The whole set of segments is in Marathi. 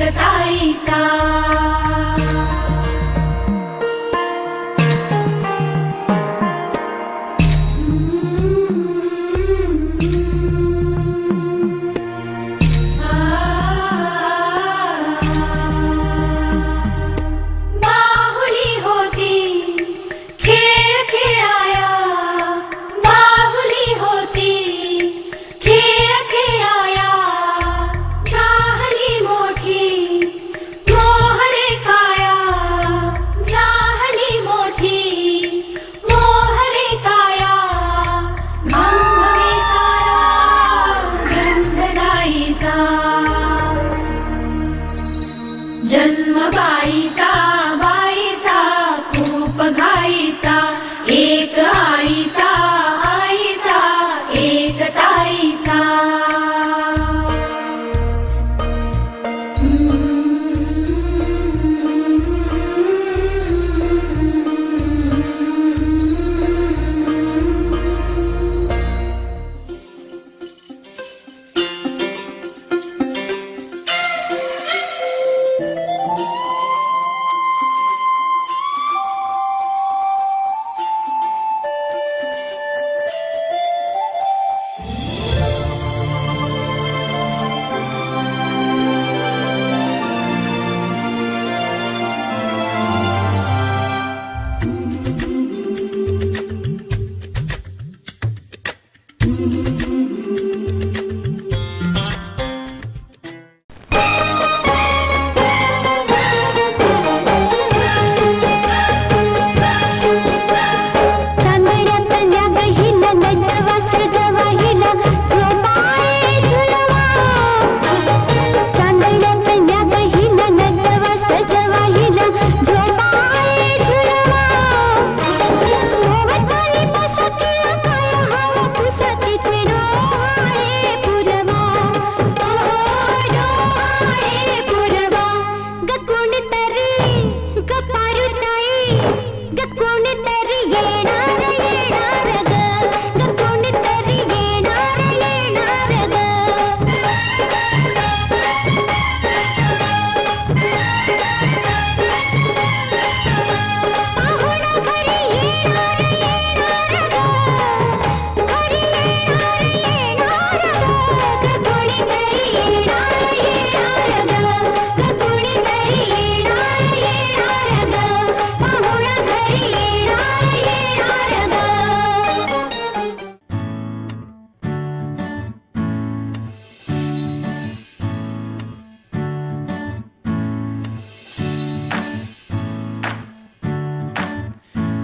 एकताईचा पायीचा कोण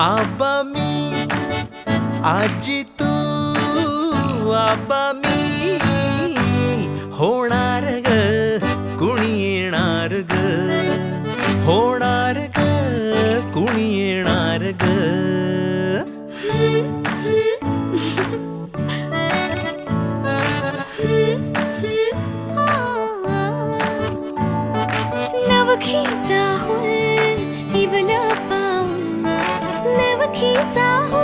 आबा मी आजी तू आबा मी होणार ग कुणी येणार ग? होणार ग कुणी येणार ग? नवखीचा हो 走